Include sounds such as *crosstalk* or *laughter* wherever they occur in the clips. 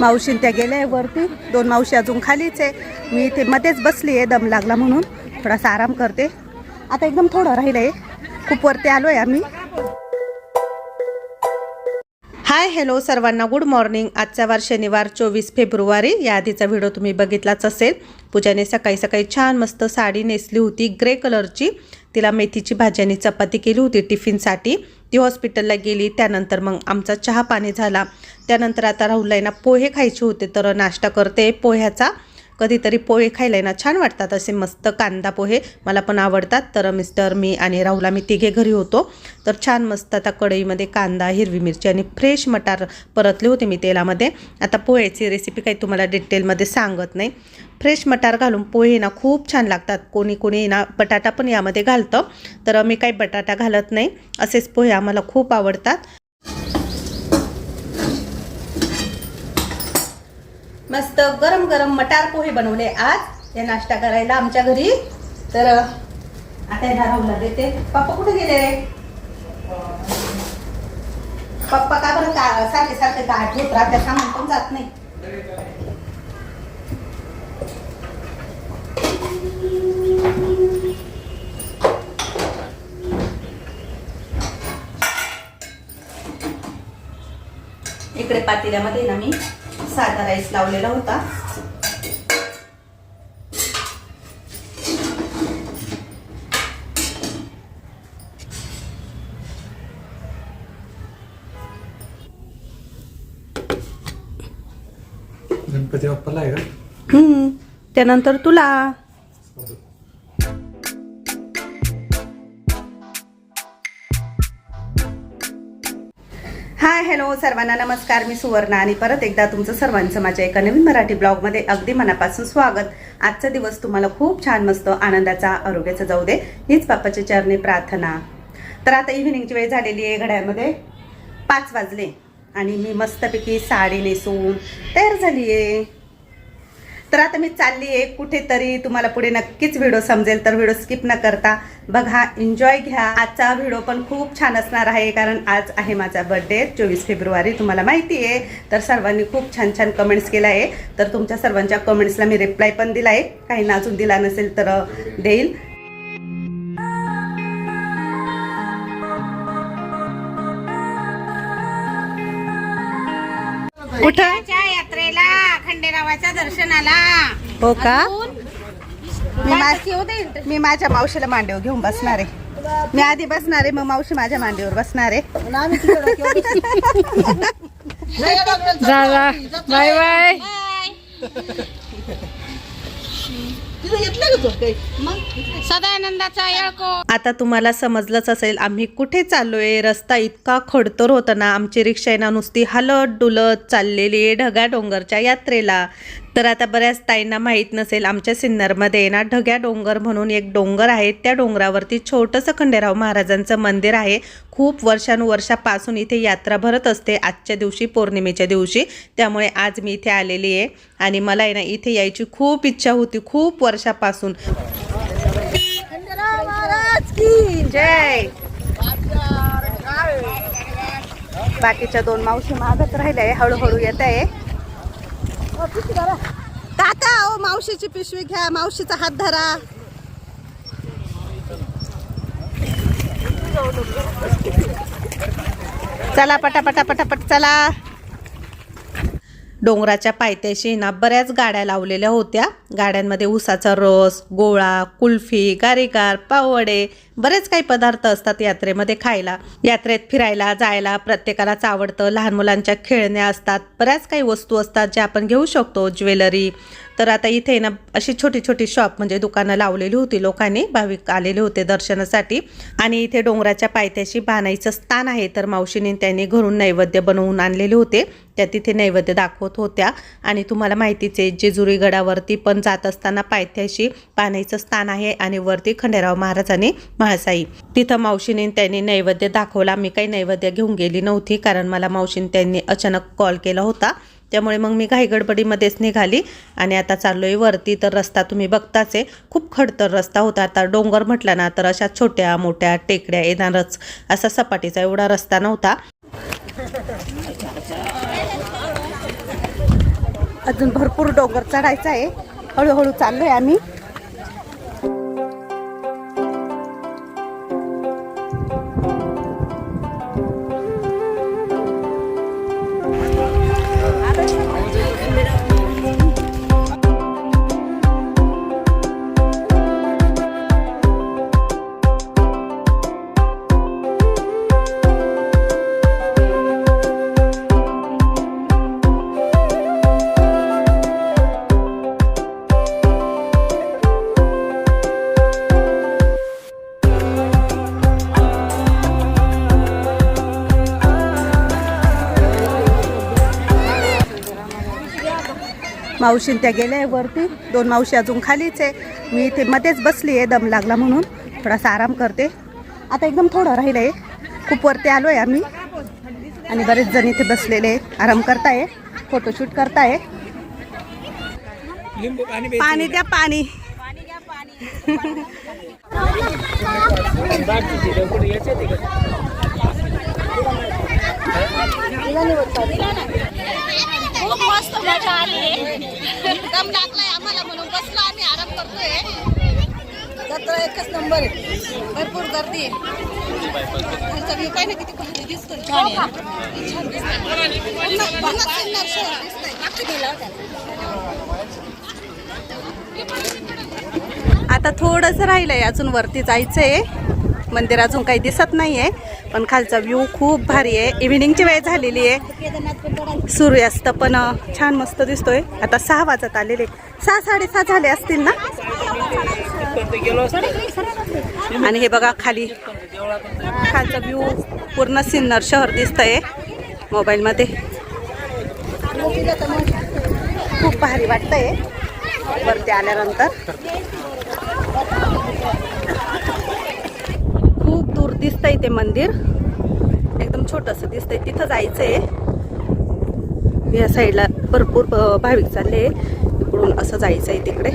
मावशीन त्या गेल्या आहे वरती. दोन मावशी अजून खालीच आहे. मी इथे मध्येच बसली आहे दम लागला म्हणून. थोडासा आराम करते. आता एकदम थोडं राहिलं आहे. खूप वरती आलो आहे आम्ही. हाय हॅलो सर्वांना गुड मॉर्निंग आजचा वार शनिवार चोवीस फेब्रुवारी. या आधीचा व्हिडिओ तुम्ही बघितलाच असेल. पूजाने सकाळी सकाळी छान मस्त साडी नेसली होती ग्रे कलरची तिला मेथीची भाज्यानी चपाती केली होती टिफिनसाठी. ती हॉस्पिटलला गेली. त्यानंतर मग आमचा चहा पाणी झाला. त्यानंतर आता राहुलला ना पोहे खायचे होते तर नाश्ता करते. पोह्याचा कधीतरी पोहे खायला ना छान वाटतात असे मस्त कांदा पोहे. मला पण आवडतात. तर मिस्टर मी आणि राहुल आम्ही तिघे घरी होतो. तर छान मस्त आता कढईमध्ये कांदा हिरवी मिरची आणि फ्रेश मटार परतले होते मी तेलामध्ये. आता पोह्याची रेसिपी काही तुम्हाला डिटेलमध्ये सांगत नाही. फ्रेश मटार घालून पोहे ना खूप छान लागतात. कोणी कोणी ना बटाटा पण यामध्ये घालतं. तर मी काही बटाटा घालत नाही. असेच पोहे आम्हाला खूप आवडतात. मस्त गरम गरम मटार पोहे बनवले आज. या नाश्ता करायला आमच्या घरी. तर आता या राहुलला देते पप्पा कुठे गेले रे? पप्पा का बरं का सारखे सारखे गाठ होत राहत्या सामान पण जात नाही. इकडे पातेल्यामध्ये ना मी. साधा राईस लावलेला होता. गणपती बाप्पाला आहे का? हम्म त्यानंतर तुला. हाय हॅलो सर्वांना नमस्कार. मी सुवर्णा आणि परत एकदा तुमचं सर्वांचं माझ्या एका नवीन मराठी ब्लॉगमध्ये अगदी मनापासून स्वागत. आजचा दिवस तुम्हाला खूप छान मस्त आनंदाचा आरोग्याचा जाऊ दे हीच बाप्पाच्या चरणी प्रार्थना. तर आता इव्हिनिंगची वेळ झालेली आहे घड्याळमध्ये. पाच वाजले आणि मी मस्तपैकी साडी नेसून तयार झाली आहे तर आता मी चालली आहे कुठेतरी तुम्हाला पुढे नक्कीच व्हिडिओ समजेल तर व्हिडिओ स्किप न करता बघा एन्जॉय घ्या. आजचा व्हिडिओ पण खूप छान असणार आहे कारण आज आहे माझा बर्थडे चोवीस फेब्रुवारी तुम्हाला माहिती आहे. तर सर्वांनी खूप छान छान कमेंट्स केला आहे. तर तुमच्या सर्वांच्या कमेंट्सला मी रिप्लाय पण दिला आहे काहींना अजून दिला नसेल तर देईल. कुठं खंडेरावाच्या दर्शनाला. हो का? मी मा- माहिती होते मी माझ्या मावशीला मांडीवर घेऊन बसणार आहे. मी आधी बसणार आहे मग मावशी माझ्या मांडीवर बसणार आहे. *laughs* बाय. बाय. सदानंदाचा येळको. आता तुम्हाला समजलंच असेल आम्ही कुठे चाललोय? रस्ता इतका खडतर होता ना आमची रिक्षा आहे ना नुसती हलत डुलत चाललेली आहे ढगा डोंगरच्या यात्रेला. तर आता बऱ्याच ताईंना माहीत नसेल आमच्या सिन्नरमध्ये ना ढग्या डोंगर म्हणून एक डोंगर आहे. त्या डोंगरावरती छोटंसं खंडेराव महाराजांचं मंदिर आहे. खूप वर्षानुवर्षापासून इथे यात्रा भरत असते आजच्या दिवशी पौर्णिमेच्या दिवशी. त्यामुळे आज मी इथे आलेली आहे आणि मला आहे ना इथे यायची खूप इच्छा होती खूप वर्षापासून. जय! बाकीच्या दोन मावशी मागत राहिल्या आहे हळूहळू येत आहे. काका ओ मावशीची पिशवी घ्या मावशीचा हात धरा. चला पटापटा पटापट चला. डोंगराच्या पायथ्याशी ना बऱ्याच गाड्या लावलेल्या होत्या. गाड्यांमध्ये ऊसाचा रस गोळा कुल्फी गारीगार पावडे बरेच काही पदार्थ असतात यात्रेमध्ये खायला. यात्रेत फिरायला जायला प्रत्येकालाच आवडतं. लहान मुलांच्या खेळण्या असतात. बऱ्याच काही वस्तू असतात ज्या आपण घेऊ शकतो. ज्वेलरी. तर आता इथे ना अशी छोटी छोटी शॉप म्हणजे दुकानं लावलेली होती लोकांनी. भाविक आलेले होते दर्शनासाठी. आणि इथे डोंगराच्या पायथ्याशी बाणाईचं स्थान आहे. तर मावशीने त्यांनी घरून नैवेद्य बनवून आणलेले होते. त्या तिथे नैवेद्य दाखवत होत्या. आणि तुम्हाला माहितीच आहे जेजुरी गडावरती पण जात असताना पायथ्याशी पाण्याचं स्थान आहे. आणि वरती खंडेराव महाराजांनी म्हाळसाई तिथं मावशीने त्यांनी नैवेद्य दाखवला. मी काही नैवेद्य घेऊन गेली नव्हती कारण मला मावशीने त्यांनी अचानक कॉल केला होता. त्यामुळे मग मी घाईगडबडीमध्येच निघाली आणि आता चाललो आहे वरती. तर रस्ता तुम्ही बघताच. आहे खूप खडतर रस्ता होता. आता डोंगर म्हटला ना तर अशा छोट्या मोठ्या टेकड्या येणारच. असा सपाटीचा एवढा रस्ता नव्हता. अजून भरपूर डोंगर चढायचा आहे. हळूहळू चाललो आहे आम्ही. मावशीन त्या गेल्या आहे वरती. दोन मावशी अजून खालीच आहे. मी इथे मध्येच बसली आहे दम लागला म्हणून. थोडासा आराम करते. आता एकदम थोडं राहिलं आहे खूप वरती आलो आहे आम्ही. आणि बरेच जण इथे बसलेले आहेत. आराम करताय. फोटोशूट करताय. पाणी द्या पाणी. खूप मस्त मजा आली दम लागलाय आम्हाला म्हणून बसलो आम्ही आराम करतोय जत्रा एकच नंबर आहे भरपूर गर्दी आहे खालचा काय ना किती भारी दिसतोय छान दिसतंय. आता थोडंसं राहिलंय अजून वरती जायचंय मंदिर अजून काही दिसत नाही आहे पण खालचा व्ह्यू खूप भारी आहे. इव्हिनिंगची वेळ झालेली आहे. सूर्यास्त पण छान मस्त दिसतोय. आता सहा वाजत आलेले. सहा साडेसहा झाले असतील ना? आणि हे बघा खाली. खालचा व्ह्यू पूर्ण सिन्नर शहर दिसतंय. मोबाईलमध्ये. खूप भारी वाटतंय. वरती आल्यानंतर खूप दूर दिसतंय ते मंदिर. एकदम छोटंसं दिसतंय. तिथं जायचंय. या साईडला भरपूर भाविक चालले इकडून असं जायचं आहे तिकडे.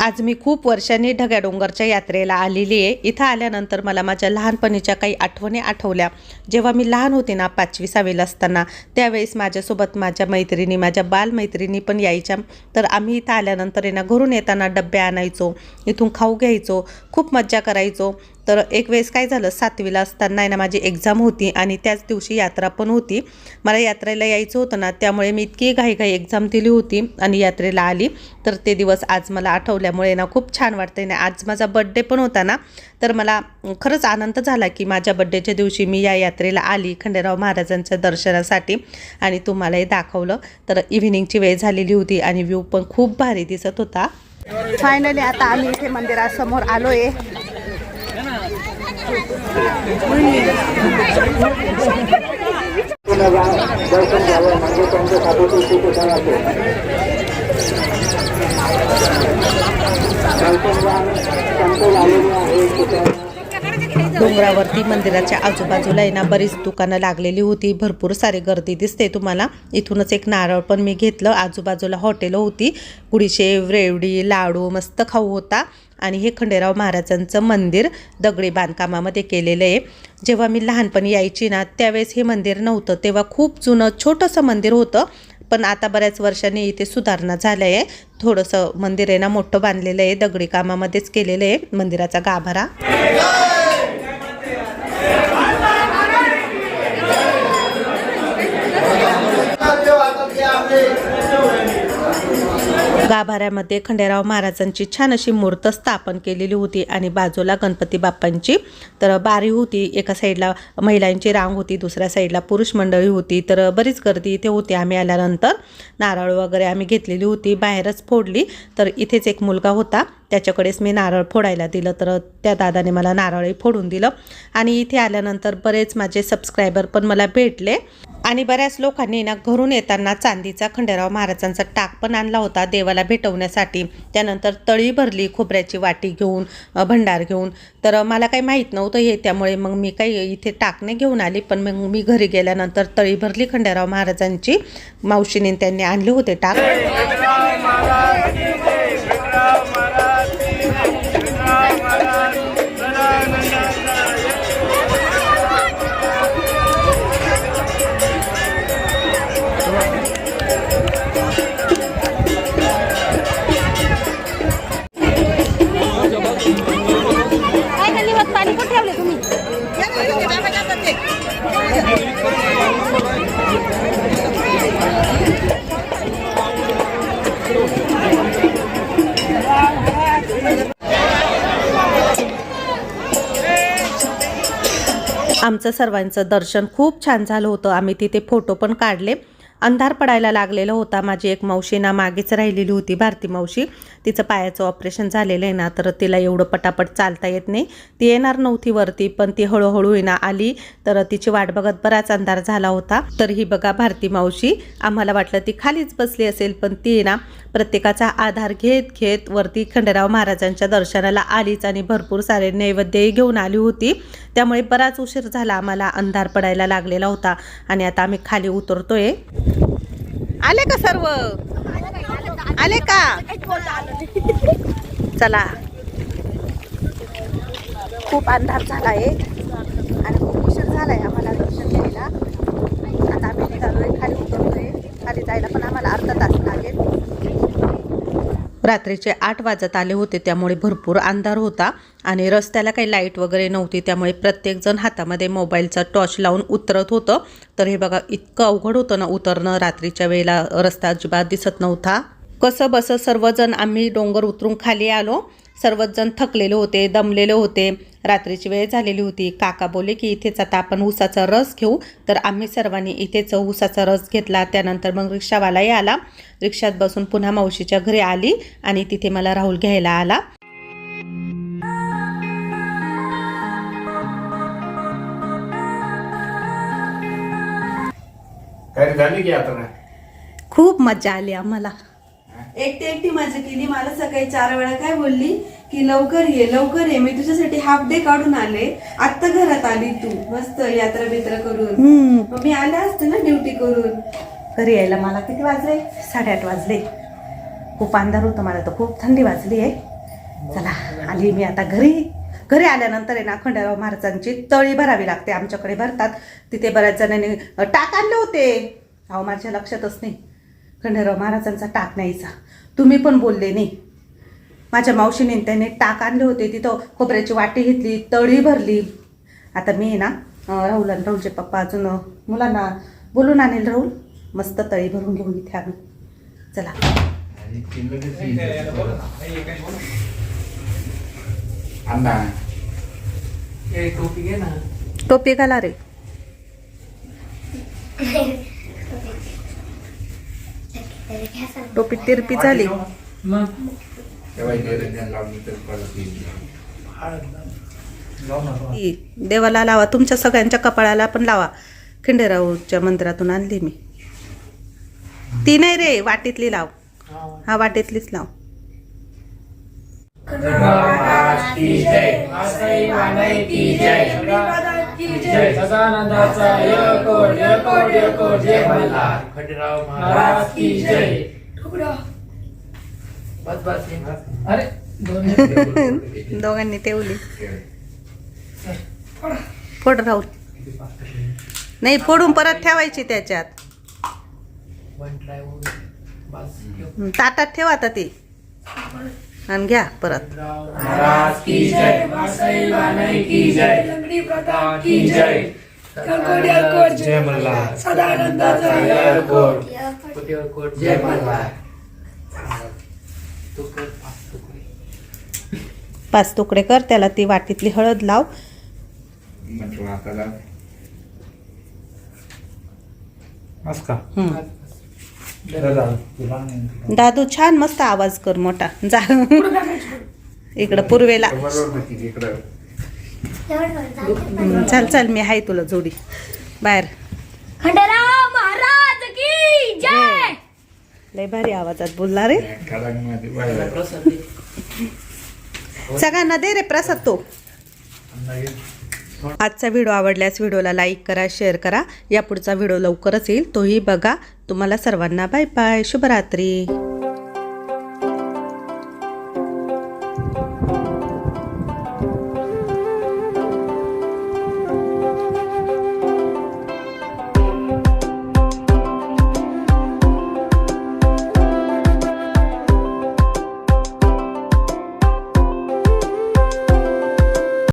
आज मी खूप वर्षांनी ढग्या डोंगरच्या यात्रेला आलेली आहे. इथं आल्यानंतर मला माझ्या लहानपणीच्या काही आठवणी आठवल्या. जेव्हा मी लहान होते ना पाचवी सहावीला असताना त्यावेळेस माझ्यासोबत माझ्या मैत्रिणी माझ्या बालमैत्रिणी पण यायच्या. तर आम्ही इथं आल्यानंतर आहे ना घरून येताना डब्बे आणायचो इथून खाऊ घ्यायचो खूप मज्जा करायचो. तर एक वेळेस काय झालं सातवीला असताना आहे ना माझी एक्झाम होती आणि त्याच दिवशी यात्रा पण होती. मला यात्रेला यायचं होतं ना त्यामुळे मी इतकी घाईघाई एक्झाम दिली होती आणि यात्रेला आली. तर ते दिवस आज मला आठवल्यामुळे ना खूप छान वाटतंय ना. आज माझा बड्डे पण होता ना तर मला खरंच आनंद झाला की माझ्या बड्डेच्या दिवशी मी या यात्रेला आली खंडेराव महाराजांच्या दर्शनासाठी आणि तुम्हाला हे दाखवलं. तर इव्हिनिंगची वेळ झालेली होती आणि व्ह्यू पण खूप भारी दिसत होता. फायनली आता आम्ही इथे मंदिरासमोर आलो आहे दर्शन घ्यावं म्हणजे त्यांच्यासाठी ते सुख होणार दर्शन घ्या आहे कुठे डोंगरावरती मंदिराच्या आजूबाजूला आहे ना बरीच दुकानं लागलेली होती. भरपूर सारी गर्दी दिसते तुम्हाला. इथूनच एक नारळ पण मी घेतलं. आजूबाजूला हॉटेलं होती. गुडीशेव रेवडी लाडू मस्त खाऊ होता. आणि हे खंडेराव महाराजांचं मंदिर दगडी बांधकामामध्ये केलेलं आहे. जेव्हा मी लहानपणी यायची ना त्यावेळेस हे मंदिर नव्हतं. तेव्हा खूप जुनं छोटंसं मंदिर होतं. पण आता बऱ्याच वर्षांनी इथे सुधारणा झालं आहे. थोडंसं मंदिर आहे ना मोठं बांधलेलं आहे. दगडी कामामध्येच केलेलं आहे. मंदिराचा गाभारा. गाभाऱ्यामध्ये खंडेराव महाराजांची छान अशी मूर्त स्थापन केलेली होती आणि बाजूला गणपती बाप्पांची तर बारी होती. एका साईडला महिलांची रांग होती दुसऱ्या साईडला पुरुष मंडळी होती. तर बरीच गर्दी इथे होती. आम्ही आल्यानंतर नारळ वगैरे आम्ही घेतलेली होती बाहेरच फोडली. तर इथेच एक मुलगा होता. त्याच्याकडेच मी नारळ फोडायला दिलं तर त्या दादाने मला नारळही फोडून दिलं आणि इथे आल्यानंतर बरेच माझे सबस्क्रायबर पण मला भेटले आणि बऱ्याच लोकांनी ना घरून येताना चांदीचा खंडेराव महाराजांचा टाक पण आणला होता देवाला भेटवण्यासाठी त्यानंतर तळी भरली खोबऱ्याची वाटी घेऊन भंडार घेऊन तर मला काही माहीत नव्हतं हे त्यामुळे मग मी काही इथे टाकणे घेऊन आली पण मग मी घरी गेल्यानंतर तळी भरली खंडेराव महाराजांची मावशीने त्यांनी आणले होते टाक आमचं सर्वांचं दर्शन खूप छान झालं होतं. आम्ही तिथे फोटो पण काढले. अंधार पडायला लागलेला होता. माझी एक मावशी ना मागेच राहिलेली होती भारती मावशी. तिचं पायाचं ऑपरेशन झालेलं आहे ना तर तिला एवढं पटापट चालता येत नाही. ती येणार नव्हती वरती पण ती हळूहळू आहे ना आली. तर तिची वाट बघत बराच अंधार झाला होता. तर ही बघा भारती मावशी आम्हाला वाटलं ती खालीच बसली असेल पण ती ना प्रत्येकाचा आधार घेत घेत वरती खंडेराव महाराजांच्या दर्शनाला आलीच आणि भरपूर सारे नैवेद्यही घेऊन आली होती. त्यामुळे बराच उशीर झाला आम्हाला अंधार पडायला लागलेला होता. आणि आता आम्ही खाली उतरतोय. आले का सर्व? आले का? चला. खूप अंधार झालाय. आणि खूप उशीर झालाय आम्हाला दर्शन घ्यायला. आता आम्ही निघालोय खाली उतरतोय खाली जायला पण आम्हाला अर्धा तास लागेल. रात्रीचे आठ वाजत आले होते त्यामुळे भरपूर अंधार होता आणि रस्त्याला काही लाइट वगैरे नव्हती त्यामुळे प्रत्येकजण हातामध्ये मोबाईलचा टॉर्च लावून उतरत होतं. तर हे बघा इतकं अवघड होतं ना उतरणं रात्रीच्या वेळेला रस्ता अजिबात दिसत नव्हता. कसं बसं सर्वजण आम्ही डोंगर उतरून खाली आलो. सर्वजण थकलेले होते दमलेले होते. रात्रीची वेळ झालेली होती. काका बोले की इथेच आता आपण ऊसाचा रस घेऊ. तर आम्ही सर्वांनी इथेच ऊसाचा रस घेतला. त्यानंतर मग रिक्षावालाही आला रिक्षात बसून पुन्हा मावशीच्या घरी आली आणि तिथे मला राहुल घ्यायला आला. खूप मजा आली आम्हाला. एकटी एकटी मजा केली. मला सकाळी चार वेळा काय बोलली? की लवकर ये लवकर ये. मी तुझ्यासाठी हाफ डे काढून आले. आत्ता घरात आली तू. मस्त यात्रा बित्रा करून मग मी आले असते ना ड्युटी करून. घरी यायला मला किती वाजले? साडेआठ वाजले. खूप अंधार होतं मला तर. खूप थंडी वाजली आहे. चला आली मी आता घरी. घरी आल्यानंतर आहे ना खंडेराव महाराजांची तळी भरावी लागते. आमच्याकडे भरतात. तिथे बऱ्याच जणांनी टाक आणले होते. अहो माझ्या लक्षातच नाही. खंडेराव महाराजांचा टाक न्यायचा. तुम्ही पण बोलले नाही माझ्या मावशीने त्याने टाक आणले होते तिथं खोबऱ्याची वाटी घेतली तळी भरली. आता मी ना राहुल आणि राहुलचे पप्पा अजून मुलांना बोलून आणेल राहुल. मस्त तळी भरून घेऊ इथे आम्ही. चला. अण्णा ए टोपी घे ना. टोपी घाला रे. *laughs* टोपी तिरपी झाली. देवाला लावा तुमच्या सगळ्यांच्या कपाळाला पण लावा. खिंडेरावच्या मंदिरातून आणली मी. ती नाही रे वाटीतली लाव. हा वाटीतलीच लाव. सदानंदाचा यकोट यकोट यकोट जय मल्हार. खंडराव महाराज की जय. बस बस अरे दोन *laughs* दोघांनी ठेवली फोड राहुल नाही फोडून परत ठेवायची त्याच्यात. वन ट्राय बस ताटात ठेवा आता ती. आणि घ्या परत. महाराज की जय. मासाई वानई की जय. लंगडी प्रताप की जय. यकोट यकोट जय मल्हार. सदानंदाचा यकोट यकोट यकोट जय. मल्हार तू कर पाच तुकडे पाच तुकडे कर त्याला ती वाटीतली हळद लाव. म्हटलं आता का? हं. दादा छान मस्त आवाज कर मोठा. जा. इकडं पूर्वेला. चल चल मी आहे तुला जोडी. बाहेर. खंडराव महाराज की जय! लय भारी आवाजात बोलला रे. सगळ्यांना दे रे प्रसाद तो. आजचा व्हिडिओ आवडल्यास व्हिडिओला लाईक करा शेअर करा. या पुढचा व्हिडिओ लवकरच येईल. तोही बघा. तुम्हाला सर्वांना बाय बाय. शुभरात्री.